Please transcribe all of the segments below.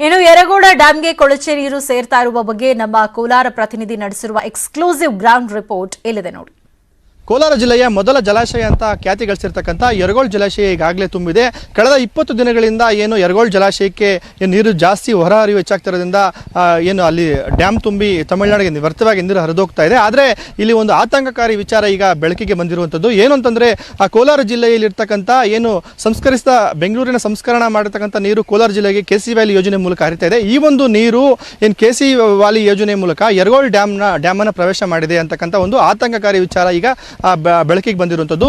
ಇನ್ನು ಯರಗೋಡ ಡ್ಯಾಂಗೆ ಕೊಳಚೆ ನೀರು ಸೇರ್ತಾ ಇರುವ ಬಗ್ಗೆ ನಮ್ಮ ಕೋಲಾರ ಪ್ರತಿನಿಧಿ ನಡೆಸಿರುವ ಎಕ್ಸ್ಕ್ಲೂಸಿವ್ ಗ್ರೌಂಡ್ ರಿಪೋರ್ಟ್ ಇಲ್ಲಿದೆ ನೋಡಿ. ಕೋಲಾರ ಜಿಲ್ಲೆಯ ಮೊದಲ ಜಲಾಶಯ ಅಂತ ಖ್ಯಾತಿ ಗಳಿಸಿರ್ತಕ್ಕಂಥ ಯರಗೋಳ್ ಜಲಾಶಯ ಈಗಾಗಲೇ ತುಂಬಿದೆ. ಕಳೆದ ಇಪ್ಪತ್ತು ದಿನಗಳಿಂದ ಏನು ಯರಗೋಳ್ ಜಲಾಶಯಕ್ಕೆ ನೀರು ಜಾಸ್ತಿ ಹೊರ ಹರಿವು ಹೆಚ್ಚಾಗ್ತಿರೋದ್ರಿಂದ ಏನು ಅಲ್ಲಿ ಡ್ಯಾಮ್ ತುಂಬಿ ತಮಿಳುನಾಡಿಗೆ ವ್ಯರ್ಥವಾಗಿ ನೀರು ಹರಿದೋಗ್ತಾ ಇದೆ. ಆದರೆ ಇಲ್ಲಿ ಒಂದು ಆತಂಕಕಾರಿ ವಿಚಾರ ಈಗ ಬೆಳಕಿಗೆ ಬಂದಿರುವಂಥದ್ದು. ಏನು ಅಂತಂದರೆ ಆ ಕೋಲಾರ ಜಿಲ್ಲೆಯಲ್ಲಿರ್ತಕ್ಕಂಥ ಏನು ಸಂಸ್ಕರಿಸಿದ, ಬೆಂಗಳೂರಿನ ಸಂಸ್ಕರಣ ಮಾಡಿರ್ತಕ್ಕಂಥ ನೀರು ಕೋಲಾರ ಜಿಲ್ಲೆಗೆ ಕೆ ಸಿ ವ್ಯಾಲಿ ಯೋಜನೆ ಮೂಲಕ ಹರಿತಾ ಇದೆ. ಈ ಒಂದು ನೀರು ಏನು ಕೆ ಸಿ ವ್ಯಾಲಿ ಯೋಜನೆ ಮೂಲಕ ಯರಗೋಳ್ ಡ್ಯಾಮ್ನ, ಡ್ಯಾಮನ್ನು ಪ್ರವೇಶ ಮಾಡಿದೆ ಅಂತಕ್ಕಂಥ ಒಂದು ಆತಂಕಕಾರಿ ವಿಚಾರ ಈಗ ಬೆಳಕಿಗೆ ಬಂದಿರುವಂಥದ್ದು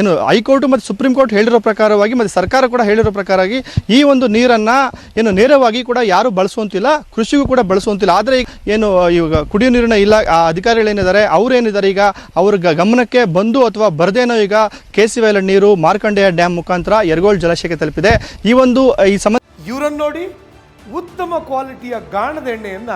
ಏನು ಹೈಕೋರ್ಟ್ ಮತ್ತು ಸುಪ್ರೀಂ ಕೋರ್ಟ್ ಹೇಳಿರೋ ಪ್ರಕಾರವಾಗಿ ಮತ್ತು ಸರ್ಕಾರ ಕೂಡ ಹೇಳಿರೋ ಪ್ರಕಾರವಾಗಿ ಈ ಒಂದು ನೀರನ್ನು ಏನು ನೇರವಾಗಿ ಕೂಡ ಯಾರು ಬಳಸುವಂತಿಲ್ಲ, ಕೃಷಿಗೂ ಕೂಡ ಬಳಸುವಂತಿಲ್ಲ. ಆದರೆ ಏನು ಇವಾಗ ಕುಡಿಯೋ ನೀರಿನ ಇಲ್ಲ ಅಧಿಕಾರಿಗಳೇನಿದ್ದಾರೆ ಅವರೇನಿದ್ದಾರೆ ಈಗ ಅವ್ರ ಗಮನಕ್ಕೆ ಬಂದು ಅಥವಾ ಬರದೇನೋ ಈಗ ಕೆ ಸಿ ವೈಲ ನೀರು, ಮಾರ್ಕಂಡೆಯ ಡ್ಯಾಮ್ ಮುಖಾಂತರ ಎರಗೋಳ್ ಜಲಾಶಯಕ್ಕೆ ತಲುಪಿದೆ. ಈ ಒಂದು, ಈ ಸಮ ಇವರನ್ನು ನೋಡಿ ಉತ್ತಮ ಕ್ವಾಲಿಟಿಯ ಗಾಣದ ಎಣ್ಣೆಯನ್ನ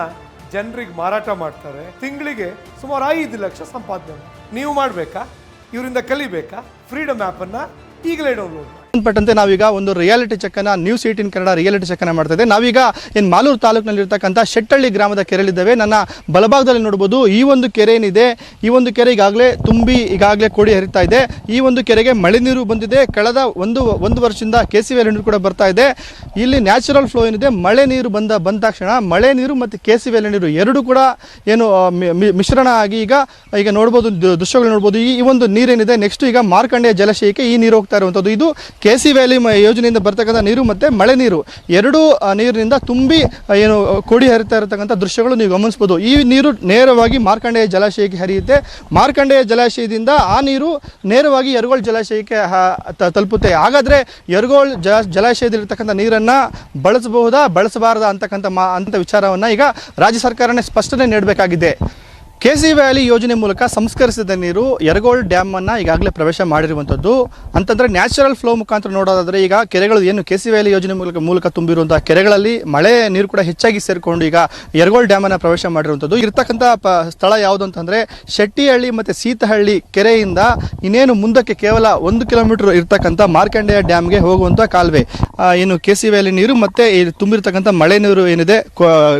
ಜನರಿಗೆ ಮಾರಾಟ ಮಾಡ್ತಾರೆ. ತಿಂಗಳಿಗೆ ಸುಮಾರು ಐದು ಲಕ್ಷ ಸಂಪಾದನೆ. ನೀವು ಮಾಡಬೇಕಾ? ಇವರಿಂದ ಕಲಿಬೇಕಾ? ಫ್ರೀಡಮ್ ಆ್ಯಪನ್ನು ಈಗಲೇ ಡೌನ್ಲೋಡ್ ಸಂಬಂಧಪಟ್ಟಂತೆ ನಾವೀಗ ಒಂದು ರಿಯಾಲಿಟಿ ಚೆಕ್ಕನ್ನು ನ್ಯೂಸ್ ಏಟಿನ್ ಕನ್ನಡ ರಿಯಾಲಿಟಿ ಚೆಕ್ಕನ್ನು ಮಾಡ್ತಾ ಇದ್ದೇವೆ ನಾವೀಗ ಏನು ಮಾಲೂರು ತಾಲೂಕಿನಲ್ಲಿರ್ತಕ್ಕಂಥ ಶೆಟ್ಟಳ್ಳಿ ಗ್ರಾಮದ ಕೆರೆಯಲ್ಲಿದ್ದೇವೆ. ನನ್ನ ಬಲಭಾಗದಲ್ಲಿ ನೋಡ್ಬೋದು ಈ ಒಂದು ಕೆರೆ ಏನಿದೆ, ಈ ಒಂದು ಕೆರೆ ಈಗಾಗಲೇ ತುಂಬಿ ಈಗಾಗಲೇ ಕೋಡಿ ಹರಿತಾ ಇದೆ. ಈ ಒಂದು ಕೆರೆಗೆ ಮಳೆ ನೀರು ಬಂದಿದೆ. ಕಳೆದ ಒಂದು ಒಂದು ವರ್ಷದಿಂದ ಕೆ ಸಿ ನೀರು ಕೂಡ ಬರ್ತಾ ಇದೆ. ಇಲ್ಲಿ ನ್ಯಾಚುರಲ್ ಫ್ಲೋ ಏನಿದೆ, ಮಳೆ ನೀರು ಬಂದ ಬಂದ ತಕ್ಷಣ ಮಳೆ ನೀರು ಮತ್ತು ಕೆ ಸಿ ನೀರು ಎರಡು ಕೂಡ ಏನು ಮಿಶ್ರಣ ಆಗಿ ಈಗ ಈಗ ನೋಡ್ಬೋದು ದ- ದೃಶ್ಯಗಳು ನೋಡ್ಬೋದು ಈ ಈ ಒಂದು ನೀರೇನಿದೆ ನೆಕ್ಸ್ಟ್ ಈಗ ಮಾರ್ಕಂಡೆಯ ಜಲಾಶಯಕ್ಕೆ ಈ ನೀರು ಹೋಗ್ತಾ ಇರುವಂಥದ್ದು. ಇದು ಕೆ ಸಿ ವ್ಯಾಲಿ ಯೋಜನೆಯಿಂದ ಬರ್ತಕ್ಕಂಥ ನೀರು ಮತ್ತು ಮಳೆ ನೀರು. ಎರಡೂ ನೀರಿನಿಂದ ತುಂಬಿ ಏನು, ಕೊಡಿ ಹರಿತಾ ಇರತಕ್ಕಂಥ ದೃಶ್ಯಗಳು ನೀವು ಗಮನಿಸ್ಬೋದು. ಈ ನೀರು ನೇರವಾಗಿ ಮಾರ್ಕಂಡೆಯ ಜಲಾಶಯಕ್ಕೆ ಹರಿಯುತ್ತೆ. ಮಾರ್ಕಂಡೆಯ ಜಲಾಶಯದಿಂದ ಆ ನೀರು ನೇರವಾಗಿ ಯರಗೋಳ್ ಜಲಾಶಯಕ್ಕೆ ತಲುಪುತ್ತೆ. ಹಾಗಾದರೆ ಯರಗೋಳ್ ಜ, ಜಲಾಶಯದಲ್ಲಿರ್ತಕ್ಕಂಥ ನೀರನ್ನು ಬಳಸಬಹುದಾ, ಬಳಸಬಾರದಾ ಅಂತಕ್ಕಂಥ ಮಾ, ಅಂತ ವಿಚಾರವನ್ನು ಈಗ ರಾಜ್ಯ ಸರ್ಕಾರನೇ ಸ್ಪಷ್ಟನೆ ನೀಡಬೇಕಾಗಿದೆ. ಕೆ ಸಿ ವ್ಯಾಲಿ ಯೋಜನೆ ಮೂಲಕ ಸಂಸ್ಕರಿಸಿದ ನೀರು ಯರಗೋಳ್ ಡ್ಯಾಮನ್ನು ಈಗಾಗಲೇ ಪ್ರವೇಶ ಮಾಡಿರುವಂಥದ್ದು ಅಂತಂದ್ರೆ ನ್ಯಾಚುರಲ್ ಫ್ಲೋ ಮುಖಾಂತರ ನೋಡೋದಾದರೆ ಈಗ ಕೆರೆಗಳು ಏನು ಕೆ ಸಿ ವ್ಯಾಲಿ ಯೋಜನೆ ಮೂಲಕ ಮೂಲಕ ತುಂಬಿರುವಂಥ ಕೆರೆಗಳಲ್ಲಿ ಮಳೆ ನೀರು ಕೂಡ ಹೆಚ್ಚಾಗಿ ಸೇರಿಕೊಂಡು ಈಗ ಯರಗೋಳ್ ಡ್ಯಾಮನ್ನು ಪ್ರವೇಶ ಮಾಡಿರುವಂಥದ್ದು ಇರ್ತಕ್ಕಂಥ ಸ್ಥಳ ಯಾವುದು ಅಂತಂದರೆ ಶೆಟ್ಟಿಹಳ್ಳಿ ಮತ್ತು ಸೀತಹಳ್ಳಿ ಕೆರೆಯಿಂದ ಇನ್ನೇನು ಮುಂದಕ್ಕೆ ಕೇವಲ ಒಂದು ಕಿಲೋಮೀಟರ್ ಇರ್ತಕ್ಕಂಥ ಮಾರ್ಕಂಡೆಯ ಡ್ಯಾಮ್ಗೆ ಹೋಗುವಂಥ ಕಾಲುವೆ. ಏನು ಕೆ ಸಿ ವ್ಯಾಲಿ ನೀರು ಮತ್ತು ತುಂಬಿರ್ತಕ್ಕಂಥ ಮಳೆ ನೀರು ಏನಿದೆ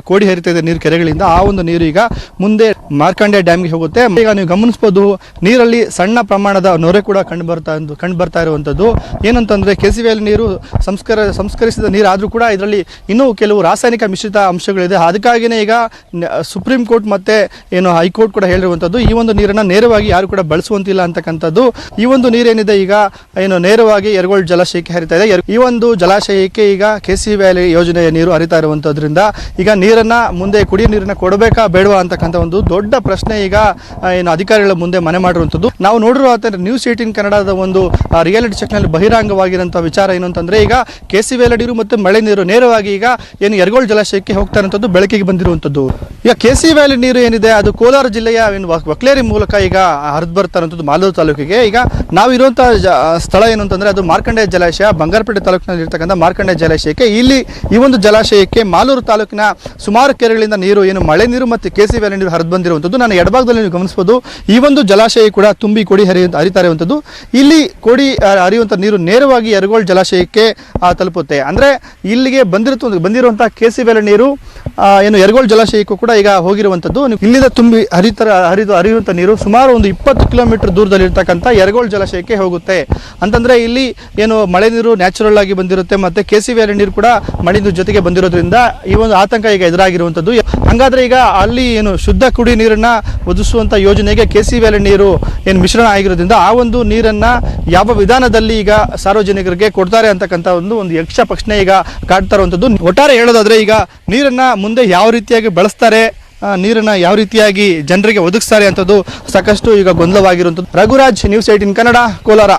ಕೋಡಿ ಹರಿತಾ ನೀರು ಕೆರೆಗಳಿಂದ ಆ ಒಂದು ನೀರು ಈಗ ಮುಂದೆ ಮಾರ್ಕಂಡೆ ಡ್ಯಾಮ್ಗೆ ಹೋಗುತ್ತೆ. ಈಗ ನೀವು ಗಮನಿಸ್ಬೋದು, ನೀರಲ್ಲಿ ಸಣ್ಣ ಪ್ರಮಾಣದ ನೊರೆ ಕೂಡ ಕಂಡು ಬರ್ತಾ ಕಂಡು ಬರ್ತಾ ಇರುವಂಥದ್ದು ಏನಂತಂದರೆ ಕೆ ಸಿ ವ್ಯಾಲಿ ನೀರು ಸಂಸ್ಕರ, ಸಂಸ್ಕರಿಸಿದ ನೀರಾದರೂ ಕೂಡ ಇದರಲ್ಲಿ ಇನ್ನೂ ಕೆಲವು ರಾಸಾಯನಿಕ ಮಿಶ್ರಿತ ಅಂಶಗಳಿದೆ. ಅದಕ್ಕಾಗಿಯೇ ಈಗ ಸುಪ್ರೀಂ ಕೋರ್ಟ್ ಮತ್ತು ಏನು ಹೈಕೋರ್ಟ್ ಕೂಡ ಹೇಳಿರುವಂಥದ್ದು ಈ ಒಂದು ನೀರನ್ನು ನೇರವಾಗಿ ಯಾರು ಕೂಡ ಬಳಸುವಂತಿಲ್ಲ ಅಂತಕ್ಕಂಥದ್ದು. ಈ ಒಂದು ನೀರೇನಿದೆ ಈಗ, ಏನು ನೇರವಾಗಿ ಎರಗೋಳ್ ಜಲಾಶಯಕ್ಕೆ ಹರಿತಾ ಇದೆ. ಈ ಒಂದು ಜಲಾಶಯಕ್ಕೆ ಈಗ ಕೆ ವ್ಯಾಲಿ ಯೋಜನೆಯ ನೀರು ಹರಿತಾ ಇರುವಂಥದ್ರಿಂದ ಈಗ ನೀರನ್ನ ಮುಂದೆ ಕುಡಿಯೋ ನೀರನ್ನ ಕೊಡಬೇಕಾ ಬೇಡವಾ ಅಂತಕ್ಕಂಥ ಒಂದು ದೊಡ್ಡ ಪ್ರಶ್ನೆ ಈಗ ಏನು ಅಧಿಕಾರಿಗಳ ಮುಂದೆ ಮನೆ ಮಾಡಿರುವಂಥದ್ದು. ನಾವು ನೋಡಿರುವ ನ್ಯೂಸ್ ಏಟೀನ್ ಕನ್ನಡದ ಒಂದು ರಿಯಾಲಿಟಿ ಚೆಕ್ನಲ್ಲಿ ಬಹಿರಂಗವಾಗಿರುವಂಥ ವಿಚಾರ ಏನು ಅಂತಂದರೆ, ಈಗ ಕೆ ಸಿ ನೀರು ಮತ್ತು ಮಳೆ ನೀರು ನೇರವಾಗಿ ಈಗ ಏನು ಯರಗೋಳ್ ಜಲಾಶಯಕ್ಕೆ ಹೋಗ್ತಾ ಇರುವಂಥದ್ದು, ಬೆಳಕಿಗೆ ಬಂದಿರುವಂಥದ್ದು. ಈಗ ಕೆ ಸಿ ವ್ಯಾಲಿ ನೀರು ಏನಿದೆ, ಅದು ಕೋಲಾರ ಜಿಲ್ಲೆಯ ಏನು ವಕ್- ವಕ್ಲೇರಿ ಮೂಲಕ ಈಗ ಹರಿದು ಬರ್ತಾ ಮಾಲೂರು ತಾಲೂಕಿಗೆ. ಈಗ ನಾವು ಇರುವಂಥ ಸ್ಥಳ ಏನು ಅಂತಂದರೆ, ಅದು ಮಾರ್ಕಂಡೆ ಜಲಾಶಯ, ಬಂಗಾರಪೇಟೆ ತಾಲೂಕಿನಲ್ಲಿ ಇರ್ತಕ್ಕಂಥ ಮಾರ್ಕಂಡೆಯ ಜಲಾಶಯಕ್ಕೆ. ಇಲ್ಲಿ ಈ ಒಂದು ಜಲಾಶಯಕ್ಕೆ ಮಾಲೂರು ತಾಲೂಕಿನ ಸುಮಾರು ಕೆರೆಗಳಿಂದ ನೀರು, ಏನು ಮಳೆ ನೀರು ಮತ್ತು ಕೆ ಸಿ ವ್ಯಾಲಿ ನೀರು ಹರಿದು ಬಂದಿರುವಂಥದ್ದು. ನಾನು ಎಡಭಾಗದಲ್ಲಿ ನೀವು ಗಮನಿಸ್ಬೋದು ಈ ಒಂದು ಜಲಾಶಯ ಕೂಡ ತುಂಬಿ ಕೊಡಿ ಹರಿಯ ಹರಿತಾ ಇರುವಂಥದ್ದು ಇಲ್ಲಿ ಕೊಡಿ ಹರಿಯುವಂಥ ನೀರು ನೇರವಾಗಿ ಯರಗೋಳ್ ಜಲಾಶಯಕ್ಕೆ ತಲುಪುತ್ತೆ. ಅಂದರೆ ಇಲ್ಲಿಗೆ ಬಂದಿರುತ್ತ ಬಂದಿರುವಂಥ ಕೆಸಿ ನೀರು ಏನು ಎರಗೋಳ್ ಜಲಾಶಯಕ್ಕೂ ಕೂಡ ಈಗ ಹೋಗಿರುವಂಥದ್ದು. ಇಲ್ಲಿಂದ ತುಂಬಿ ಹರಿತರ, ಹರಿದು ಹರಿಯುವಂಥ ನೀರು ಸುಮಾರು ಒಂದು ಇಪ್ಪತ್ತು ಕಿಲೋಮೀಟರ್ ದೂರದಲ್ಲಿರ್ತಕ್ಕಂಥ ಎರಗೋಳ್ ಜಲಾಶಯಕ್ಕೆ ಹೋಗುತ್ತೆ. ಅಂತಂದರೆ ಇಲ್ಲಿ ಏನು ಮಳೆ ನೀರು ನ್ಯಾಚುರಲ್ ಆಗಿ ಬಂದಿರುತ್ತೆ, ಮತ್ತು ಕೆ ಸಿ ನೀರು ಕೂಡ ಮಳೆ ನೀರು ಜೊತೆಗೆ ಬಂದಿರೋದ್ರಿಂದ ಈ ಒಂದು ಆತಂಕ ಈಗ ಎದುರಾಗಿರುವಂಥದ್ದು. ಹಂಗಾದ್ರೆ ಈಗ ಅಲ್ಲಿ ಏನು ಶುದ್ಧ ಕುಡಿ ನೀರನ್ನ ಒದಗಿಸುವಂಥ ಯೋಜನೆಗೆ ಕೆ ಸಿ ವ್ಯಾಲಿ ನೀರು ಏನು ಮಿಶ್ರಣ ಆಗಿರೋದ್ರಿಂದ ಆ ಒಂದು ನೀರನ್ನ ಯಾವ ವಿಧಾನದಲ್ಲಿ ಈಗ ಸಾರ್ವಜನಿಕರಿಗೆ ಕೊಡ್ತಾರೆ ಅಂತಕ್ಕಂಥ ಒಂದು ಒಂದು ಯಕ್ಷ ಪ್ರಶ್ನೆ ಈಗ ಕಾಡ್ತಾ ಇರುವಂಥದ್ದು ಒಟ್ಟಾರೆ ಹೇಳೋದಾದ್ರೆ ಈಗ ನೀರನ್ನ ಮುಂದೆ ಯಾವ ರೀತಿಯಾಗಿ ಬಳಸ್ತಾರೆ ನೀರನ್ನು ಯಾವ ರೀತಿಯಾಗಿ ಜನರಿಗೆ ಒದಗಿಸ್ತಾರೆ ಅಂಥದ್ದು ಸಾಕಷ್ಟು ಈಗ ಗೊಂದಲವಾಗಿರುವಂಥದ್ದು ರಘುರಾಜ್ ನ್ಯೂಸ್ ಏಟಿನ್ ಕನ್ನಡ, ಕೋಲಾರ.